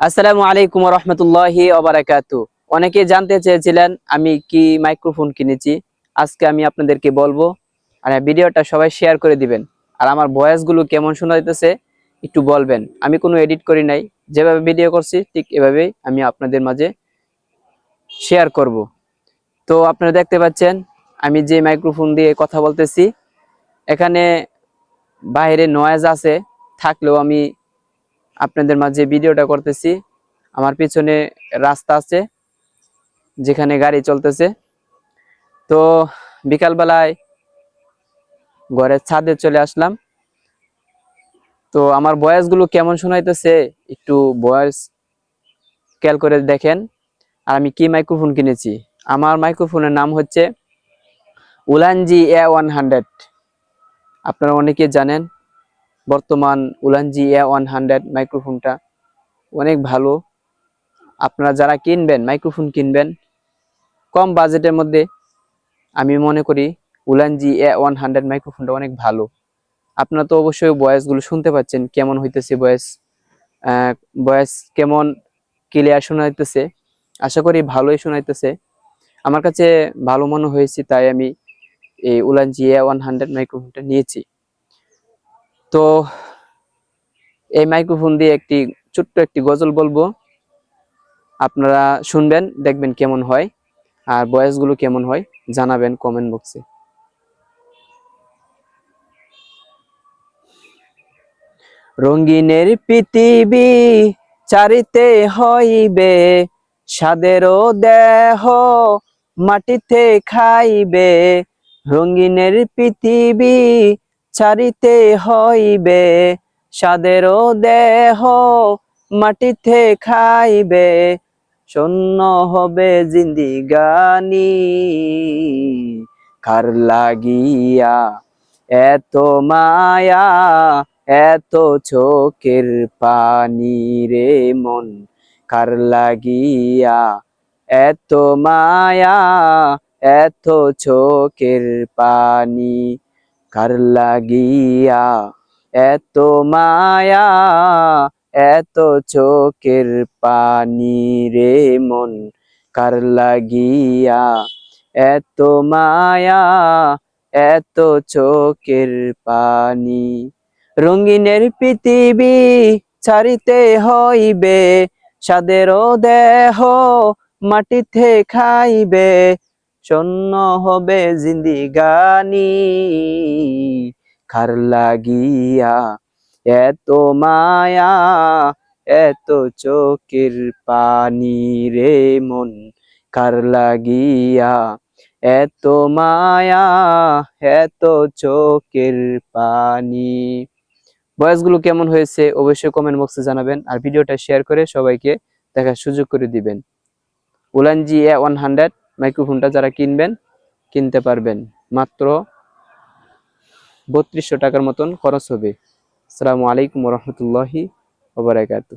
আসসালামু আলাইকুম রহমতুল্লাহি অবরাকাতু অনেকে জানতে চেয়েছিলেন, আমি কি মাইক্রোফোন কিনেছি? আজকে আমি আপনাদেরকে বলব, আর ভিডিওটা সবাই শেয়ার করে দিবেন। আর আমার ভয়েসগুলো কেমন শোনা যাইতেছে, একটু বলবেন। আমি কোনো এডিট করি নাই, যেভাবে ভিডিও করছি, ঠিক এভাবেই আমি আপনাদের মাঝে শেয়ার করব। তো আপনারা দেখতে পাচ্ছেন, আমি যে মাইক্রোফোন দিয়ে কথা বলতেছি, এখানে বাইরে নয়েজ আছে, থাকলেও আমি আপনাদের মাঝে ভিডিওটা করতেছি। আমার পিছনে রাস্তা আছে, যেখানে গাড়ি চলতেছে। তো বিকালবেলায় ঘরের ছাদে চলে আসলাম। তো আমার বয়সগুলো কেমন শোনাইতেছে একটু বয়স খেয়াল করে দেখেন। আর আমি কি মাইক্রোফোন কিনেছি? আমার মাইক্রোফোনের নাম হচ্ছে উলানজি এ ওয়ান হান্ড্রেড। আপনারা অনেকে জানেন বর্তমান উলানজি এ ওয়ান হান্ড্রেড মাইক্রোফোনটা অনেক ভালো। আপনারা যারা কিনবেন মাইক্রোফোন কিনবেন, কম বাজেটের মধ্যে আমি মনে করি উলানজি এ ওয়ান হান্ড্রেড মাইক্রোফোনটা অনেক ভালো। আপনারা তো অবশ্যই ভয়েসগুলো শুনতে পাচ্ছেন, কেমন হইতেছে ভয়েস ভয়েস কেমন ক্লিয়ার শোনাইতেছে। আশা করি ভালোই শোনাইতেছে। আমার কাছে ভালো মনে হয়েছে, তাই আমি এই উলানজি এ ওয়ান হান্ড্রেড মাইক্রোফোনটা নিয়েছি। তো এই মাইক্রোফোন দিয়ে একটি ছোট্ট একটি গজল বলব। আপনারা শুনবেন, দেখবেন কেমন হয় আর ভয়েসগুলো কেমন হয়, জানাবেন কমেন্ট বক্সে রঙ্গিনের পৃথিবী চারিতে হইবে সাদেরও দেহ মাটিতে খাইবে। রঙ্গিনের পৃথিবী ছাড়িতে হইবে, সাদেরও দেহ মাটিতে খাইবে, শূন্য হবে জিন্দিগানি। কার লাগিয়া এত মায়া, এত চোখের পানি রে মন? কার লাগিয়া এত মায়া, এত চোখের পানি কার লাগিয়া এত মায়া, এত চোখের পানি রে মন। কার লাগিয়া এত মায়া, এত চোখের পানি। রঙিনের পৃথিবী ছাড়িতে হইবে সাদেরও দেহ মাটিতে খাইবে শূন্য হবে জিন্দিগানি। কার লাগিয়া এত মায়া, এত চোখের পানি রে মন। কার লাগিয়া এত মায়া, এত চোখের পানি। ভয়েসগুলো কেমন হয়েছে অবশ্যই কমেন্ট বক্সে জানাবেন আর ভিডিওটা শেয়ার করে সবাইকে দেখার সুযোগ করে দিবেন। উলানজি এ ওয়ান হান্ড্রেড মাইক্রোফোনটা যারা কিনবেন, কিনতে পারবেন। মাত্র বত্রিশশো টাকার মতন খরচ হবে। আসসালামু আলাইকুম রহমতুল্লাহি ওবরাকাতু